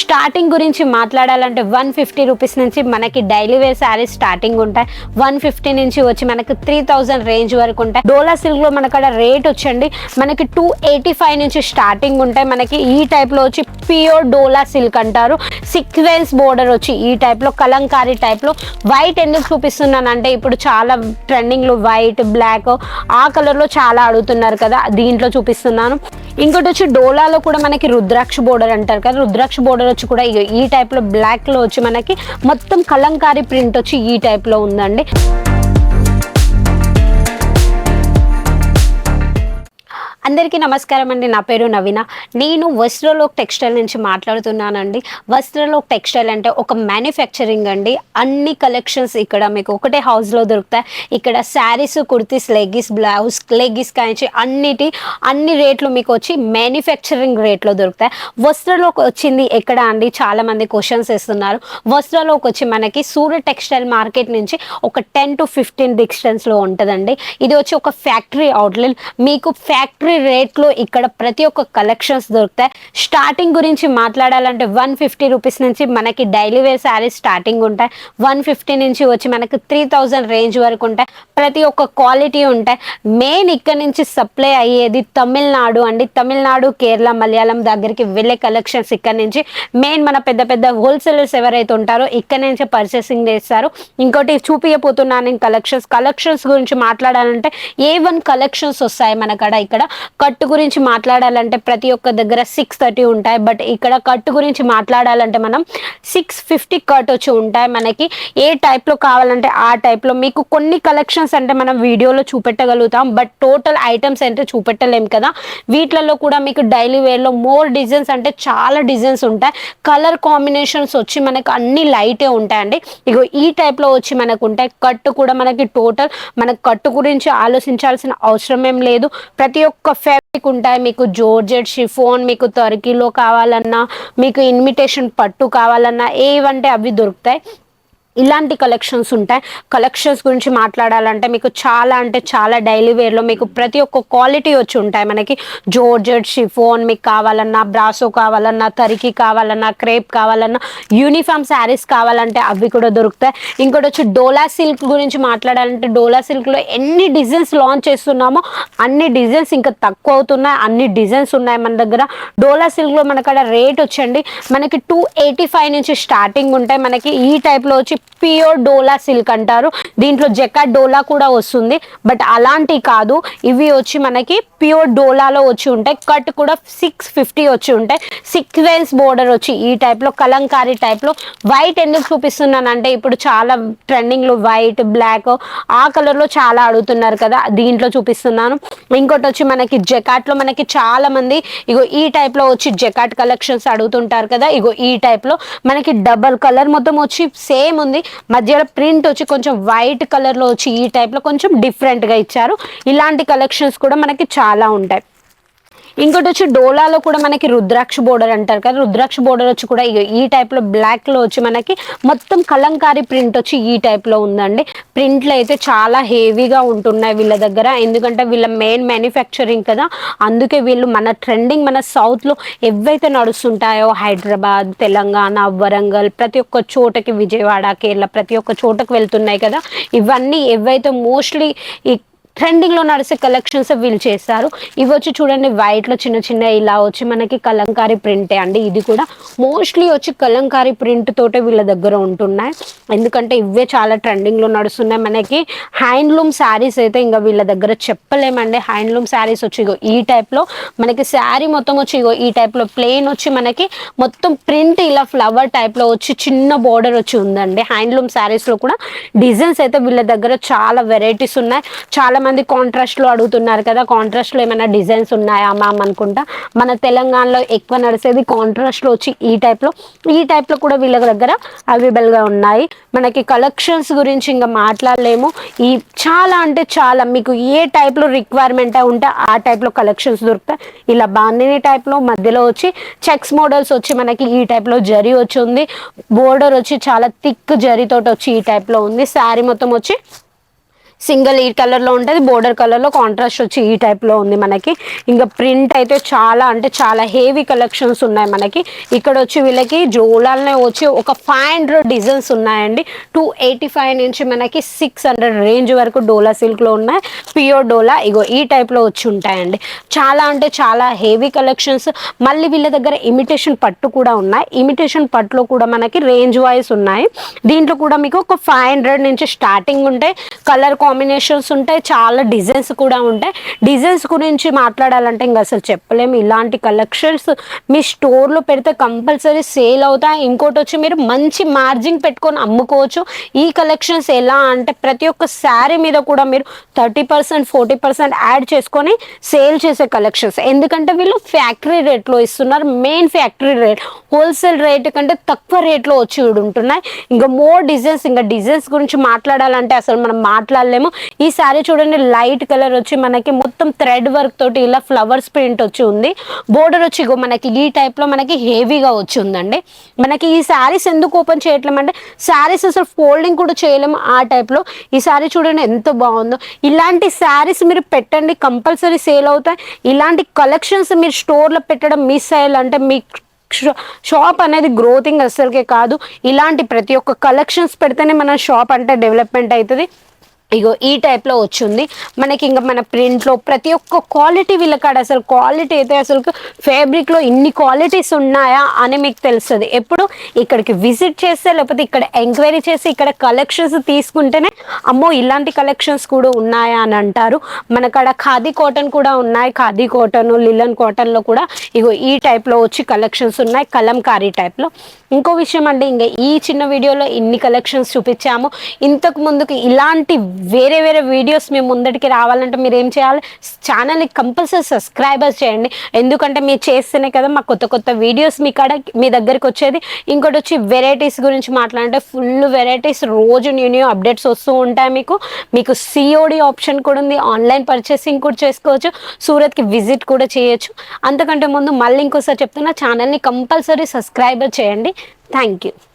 Starting గురించి మాట్లాడాలంటే one fifty rupees నుంచి మనకి డైలీ వేర్ శారీస్ స్టార్టింగ్ ఉంటాయి. వన్ ఫిఫ్టీ నుంచి వచ్చి మనకి త్రీ థౌజండ్ రేంజ్ వరకు ఉంటాయి. డోలా సిల్క్లో మనకడ రేట్ వచ్చండి. మనకి టూ ఎయిటీ ఫైవ్ నుంచి స్టార్టింగ్ ఉంటాయి. మనకి ఈ టైప్లో వచ్చి ప్యూర్ డోలా సిల్క్ అంటారు. సీక్వెన్స్ బోర్డర్ వచ్చి ఈ టైప్లో కలంకారీ టైప్లో. వైట్ ఎందుకు చూపిస్తున్నానంటే ఇప్పుడు చాలా ట్రెండింగ్లో వైట్ బ్లాక్ ఆ కలర్లో చాలా అడుగుతున్నారు కదా దీంట్లో చూపిస్తున్నాను. ఇంకోటి వచ్చి డోలాలో కూడా మనకి రుద్రాక్ష బోర్డర్ అంటారు కదా రుద్రాక్ష బోర్డర్ వచ్చి కూడా ఈ టైప్లో బ్లాక్లో వచ్చి మనకి మొత్తం కలంకారీ ప్రింట్ వచ్చి ఈ టైప్లో ఉందండి. అందరికీ నమస్కారం అండి. నా పేరు నవీన. నేను వస్త్రలోక్ టెక్స్టైల్ నుంచి మాట్లాడుతున్నానండి. వస్త్రలోక్ టెక్స్టైల్ అంటే ఒక మ్యానుఫ్యాక్చరింగ్ అండి. అన్ని కలెక్షన్స్ ఇక్కడ మీకు ఒకటే హౌస్లో దొరుకుతాయి. ఇక్కడ sarees kurtis leggings blouse leggings కానించి అన్నిటి అన్ని రేట్లు మీకు వచ్చి మ్యానుఫ్యాక్చరింగ్ రేట్లో దొరుకుతాయి. వస్త్రలోకి వచ్చింది ఎక్కడ అండి? చాలామంది క్వశ్చన్స్ ఇస్తున్నారు వస్త్రలోకి వచ్చి మనకి సూర్య టెక్స్టైల్ మార్కెట్ నుంచి ఒక టెన్ టు ఫిఫ్టీన్ డిస్టెన్స్లో ఉంటుందండి. ఇది వచ్చి ఒక ఫ్యాక్టరీ అవుట్లెట్. మీకు ఫ్యాక్టరీ రేట్లో ఇక్కడ ప్రతి ఒక్క కలెక్షన్స్ దొరుకుతాయి. స్టార్టింగ్ గురించి మాట్లాడాలంటే వన్ ఫిఫ్టీ రూపీస్ నుంచి మనకి డైలీ వేర్ శారీస్ స్టార్టింగ్ ఉంటాయి. వన్ ఫిఫ్టీ నుంచి వచ్చి మనకి త్రీ థౌజండ్ రేంజ్ వరకు ఉంటాయి. ప్రతి ఒక్క క్వాలిటీ ఉంటాయి. మెయిన్ ఇక్కడ నుంచి సప్లై అయ్యేది తమిళనాడు అండి. తమిళనాడు కేరళ మలయాళం దగ్గరికి వెళ్ళే కలెక్షన్స్ ఇక్కడ నుంచి. మెయిన్ మన పెద్ద పెద్ద హోల్సేలర్స్ ఎవరైతే ఉంటారో ఇక్కడ నుంచి పర్చేసింగ్ చేస్తారు. ఇంకోటి చూపించబోతున్నాను నేను కలెక్షన్స్. కలెక్షన్స్ గురించి మాట్లాడాలంటే ఏ వన్ కలెక్షన్స్ వస్తాయి మనకడ ఇక్కడ? కట్టు గురించి మాట్లాడాలంటే ప్రతి ఒక్క దగ్గర సిక్స్ థర్టీ ఉంటాయి. బట్ ఇక్కడ కట్టు గురించి మాట్లాడాలంటే మనం సిక్స్ ఫిఫ్టీ కట్ వచ్చి ఉంటాయి మనకి. ఏ టైప్లో కావాలంటే ఆ టైప్లో మీకు కొన్ని కలెక్షన్స్ అంటే మనం వీడియోలో చూపెట్టగలుగుతాం. బట్ టోటల్ ఐటమ్స్ అంటే చూపెట్టలేం కదా. వీటిలలో కూడా మీకు డైలీ వేర్లో మోర్ డిజైన్స్ అంటే చాలా డిజైన్స్ ఉంటాయి. కలర్ కాంబినేషన్స్ వచ్చి మనకు అన్ని లైటే ఉంటాయండి. ఇగో ఈ టైప్లో వచ్చి మనకు ఉంటాయి. కట్టు కూడా మనకి టోటల్ మనకు కట్టు గురించి ఆలోచించాల్సిన అవసరం ఏం లేదు. ప్రతి ఒక్క ఫ్యాబ్రిక్ ఉంటాయి. మీకు జోర్జెట్ షిఫోన్ మీకు టర్కీలో కావాలన్నా మీకు ఇన్విటేషన్ పట్టు కావాలన్నా ఏవంటే అవి దొరుకుతాయి. ఇలాంటి కలెక్షన్స్ ఉంటాయి. కలెక్షన్స్ గురించి మాట్లాడాలంటే మీకు చాలా అంటే చాలా డైలీ వేర్లో మీకు ప్రతి ఒక్క క్వాలిటీ వచ్చి ఉంటాయి. మనకి జోర్జెట్ షిఫోన్ మీకు కావాలన్నా బ్రాసో కావాలన్నా తరికి కావాలన్నా క్రేప్ కావాలన్నా యూనిఫామ్ శారీస్ కావాలంటే అవి కూడా దొరుకుతాయి. ఇంకోటి వచ్చి డోలా సిల్క్ గురించి మాట్లాడాలంటే డోలా సిల్క్లో ఎన్ని డిజైన్స్ లాంచ్ చేస్తున్నామో అన్ని డిజైన్స్ ఇంకా తక్కువ అవుతున్నాయి. అన్ని డిజైన్స్ ఉన్నాయి మన దగ్గర. డోలా సిల్క్లో మనకడ రేట్ వచ్చండి. మనకి టూ ఎయిటీ ఫైవ్ నుంచి స్టార్టింగ్ ఉంటాయి. మనకి ఈ టైప్లో వచ్చి ప్యూర్ డోలా సిల్క్ అంటారు. దీంట్లో జెకాట్ డోలా కూడా వస్తుంది. బట్ అలాంటి కాదు. ఇవి వచ్చి మనకి ప్యూర్ డోలాలో వచ్చి ఉంటాయి. కట్ కూడా సిక్స్ ఫిఫ్టీ వచ్చి ఉంటాయి. సిక్వెన్స్ బోర్డర్ వచ్చి ఈ టైప్లో కలంకారీ టైప్లో వైట్ ఎందుకు చూపిస్తున్నానంటే ఇప్పుడు చాలా ట్రెండింగ్లో వైట్ బ్లాక్ ఆ కలర్లో చాలా అడుగుతున్నారు కదా. దీంట్లో చూపిస్తున్నాను. ఇంకోటి వచ్చి మనకి జెకాట్లో మనకి చాలా మంది ఇగో ఈ టైప్లో వచ్చి జెకాట్ కలెక్షన్స్ అడుగుతుంటారు కదా. ఇగో ఈ టైప్లో మనకి డబల్ కలర్ మొత్తం వచ్చి సేమ్ ఉంది. మధ్యలో ప్రింట్ వచ్చి కొంచెం వైట్ కలర్లో వచ్చి ఈ టైప్లో కొంచెం డిఫరెంట్గా ఇచ్చారు. ఇలాంటి కలెక్షన్స్ కూడా మనకి చాలా ఉంటాయి. ఇంకోటి వచ్చి డోలాలో కూడా మనకి రుద్రాక్ష బోర్డర్ అంటారు కదా రుద్రాక్ష బోర్డర్ వచ్చి కూడా ఈ టైప్లో బ్లాక్లో వచ్చి మనకి మొత్తం కలంకారీ ప్రింట్ వచ్చి ఈ టైప్లో ఉందండి. ప్రింట్లు అయితే చాలా హెవీగా ఉంటున్నాయి వీళ్ళ దగ్గర. ఎందుకంటే వీళ్ళ మెయిన్ మ్యానుఫ్యాక్చరింగ్ కదా. అందుకే వీళ్ళు మన ట్రెండింగ్ మన సౌత్లో ఏవైతే నడుస్తుంటాయో హైదరాబాద్ తెలంగాణ వరంగల్ ప్రతి ఒక్క చోటకి విజయవాడ కేరళ ప్రతి ఒక్క చోటకి వెళ్తున్నాయి కదా. ఇవన్నీ ఏవైతే మోస్ట్లీ ఈ ట్రెండింగ్లో నడిచే కలెక్షన్స్ వీళ్ళు చేస్తారు ఇవి వచ్చి చూడండి వైట్లో చిన్న చిన్న ఇలా వచ్చి మనకి కలంకారీ ప్రింటే అండి. ఇది కూడా మోస్ట్లీ వచ్చి కలంకారీ ప్రింట్ తోటే వీళ్ళ దగ్గర ఉంటున్నాయి. ఎందుకంటే ఇవే చాలా ట్రెండింగ్లో నడుస్తున్నాయి. మనకి హ్యాండ్లూమ్ శారీస్ అయితే ఇంకా వీళ్ళ దగ్గర చెప్పలేమండి. హ్యాండ్లూమ్ శారీస్ వచ్చి ఇగో ఈ టైప్లో మనకి శారీ మొత్తం వచ్చి ఇగో ఈ టైప్లో ప్లెయిన్ వచ్చి మనకి మొత్తం ప్రింట్ ఇలా ఫ్లవర్ టైప్లో వచ్చి చిన్న బోర్డర్ వచ్చి ఉందండి. హ్యాండ్లూమ్ శారీస్లో కూడా డిజైన్స్ అయితే వీళ్ళ దగ్గర చాలా వెరైటీస్ ఉన్నాయి. చాలా మంది కాంట్రాస్ట్లో అడుగుతున్నారు కదా కాంట్రాస్ట్లో ఏమైనా డిజైన్స్ ఉన్నాయా మ్యామ్ అనుకుంటా? మన తెలంగాణలో ఎక్కువ నడిచేది కాంట్రాస్ట్లో వచ్చి ఈ టైప్లో ఈ టైప్లో కూడా వీళ్ళ దగ్గర అవైలబుల్గా ఉన్నాయి. మనకి కలెక్షన్స్ గురించి ఇంకా మాట్లాడలేము. ఈ చాలా అంటే చాలా మీకు ఏ టైప్లో రిక్వైర్మెంట్ ఉంటే ఆ టైప్లో కలెక్షన్స్ దొరుకుతాయి. ఇలా బాందిని టైప్లో మధ్యలో వచ్చి చెక్స్ మోడల్స్ వచ్చి మనకి ఈ టైప్లో జరీ వచ్చి ఉంది. బోర్డర్ వచ్చి చాలా థిక్ జరీతోటి వచ్చి ఈ టైప్లో ఉంది. శారీ మొత్తం వచ్చి సింగిల్ ఈ కలర్లో ఉంటుంది బోర్డర్ కలర్లో కాంట్రాస్ట్ వచ్చి ఈ టైప్లో ఉంది మనకి. ఇంకా ప్రింట్ అయితే చాలా అంటే చాలా హెవీ కలెక్షన్స్ ఉన్నాయి మనకి. ఇక్కడ వచ్చి వీళ్ళకి జోలాలనే వచ్చి ఒక ఫైవ్ హండ్రెడ్ డిజైన్స్ ఉన్నాయండి. టూ ఎయిటీ ఫైవ్ నుంచి మనకి సిక్స్ హండ్రెడ్ రేంజ్ వరకు డోలా సిల్క్లో ఉన్నాయి. ప్యూర్ డోలా ఇగో ఈ టైప్లో వచ్చి ఉంటాయండి. చాలా అంటే చాలా హెవీ కలెక్షన్స్. మళ్ళీ వీళ్ళ దగ్గర ఇమిటేషన్ పట్టు కూడా ఉన్నాయి. ఇమిటేషన్ పట్టులో కూడా మనకి రేంజ్ వైజ్ ఉన్నాయి. దీంట్లో కూడా మీకు ఒక ఫైవ్ హండ్రెడ్ నుంచి స్టార్టింగ్ ఉంటాయి కలర్ కాంబినేషన్స్ ఉంటాయి చాలా డిజైన్స్ కూడా ఉంటాయి. డిజైన్స్ గురించి మాట్లాడాలంటే ఇంకా అసలు చెప్పలేము. ఇలాంటి కలెక్షన్స్ మీ స్టోర్లో పెడితే కంపల్సరీ సేల్ అవుతాయి. ఇంకోటి వచ్చి మీరు మంచి మార్జిన్ పెట్టుకొని అమ్ముకోవచ్చు. ఈ కలెక్షన్స్ ఎలా అంటే ప్రతి ఒక్క శారీ మీద కూడా మీరు thirty percent forty percent add చేసుకొని సేల్ చేసే కలెక్షన్స్ ఎందుకంటే వీళ్ళు ఫ్యాక్టరీ రేట్లో ఇస్తున్నారు. Main factory rate wholesale rate కంటే తక్కువ రేట్లో వచ్చి ఉంటున్నాయి ఇంకా మోర్ డిజైన్స్ ఇంకా డిజైన్స్ గురించి మాట్లాడాలంటే అసలు మనం మాట్లాడలేము ఈ శారీ చూడండి లైట్ కలర్ వచ్చి మనకి మొత్తం థ్రెడ్ వర్క్ తోటి ఇలా ఫ్లవర్స్ ప్రింట్ వచ్చి ఉంది. బోర్డర్ వచ్చి మనకి ఈ టైప్లో మనకి హెవీగా వచ్చి ఉందండి. మనకి ఈ శారీస్ ఎందుకు ఓపెన్ చేయట్లేము అంటే శారీస్ అసలు ఫోల్డింగ్ కూడా చేయలేము ఆ టైప్లో. ఈ శారీ చూడండి ఎంత బాగుందో. ఇలాంటి శారీస్ మీరు పెట్టండి కంపల్సరీ సేల్ అవుతాయి. ఇలాంటి కలెక్షన్స్ మీరు స్టోర్లో పెట్టడం మిస్ అయ్యాలంటే మీ షాప్ అనేది గ్రోతింగ్ అసలుకే కాదు. ఇలాంటి ప్రతి ఒక్క కలెక్షన్స్ పెడితేనే మన షాప్ అంటే డెవలప్మెంట్ అవుతుంది. ఇగో ఈ టైప్లో వచ్చింది. మనకి ఇంకా మన ప్రింట్లో ప్రతి ఒక్క క్వాలిటీ వీళ్ళకాడ అసలు క్వాలిటీ అయితే అసలు ఫ్యాబ్రిక్లో ఇన్ని క్వాలిటీస్ ఉన్నాయా అని మీకు తెలుస్తుంది. ఎప్పుడు? ఇక్కడికి విజిట్ చేస్తే లేకపోతే ఇక్కడ ఎంక్వైరీ చేసి ఇక్కడ కలెక్షన్స్ తీసుకుంటేనే అమ్మో ఇలాంటి కలెక్షన్స్ కూడా ఉన్నాయా అని అంటారు. మనకాడ ఖాదీ కాటన్ కూడా ఉన్నాయి. ఖాదీ కాటన్ లిలన్ కాటన్లో కూడా ఇగో ఈ టైప్లో వచ్చి కలెక్షన్స్ ఉన్నాయి. కలంకారీ టైప్లో ఇంకో విషయం అండి ఇంకా ఈ చిన్న వీడియోలో ఇన్ని కలెక్షన్స్ చూపించాము. ఇంతకు ముందుకు ఇలాంటి వేరే వేరే వీడియోస్ మేము ముందటికి రావాలంటే మీరు ఏం చేయాలి? ఛానల్ని కంపల్సరీ సబ్స్క్రైబర్స్ చేయండి. ఎందుకంటే మీరు చేస్తేనే కదా మా కొత్త కొత్త వీడియోస్ మీ కాడ మీ దగ్గరికి వచ్చేది. ఇంకోటి వచ్చి వెరైటీస్ గురించి మాట్లాడంటే ఫుల్ వెరైటీస్ రోజు న్యూ న్యూ అప్డేట్స్ వస్తూ ఉంటాయి మీకు. మీకు సిఓడి ఆప్షన్ కూడా ఉంది. ఆన్లైన్ పర్చేసింగ్ కూడా చేసుకోవచ్చు. సూరత్కి విజిట్ కూడా చేయొచ్చు. అంతకంటే ముందు మళ్ళీ ఇంకోసారి చెప్తున్నా ఛానల్ని కంపల్సరీ సబ్స్క్రైబర్ చేయండి. Thank you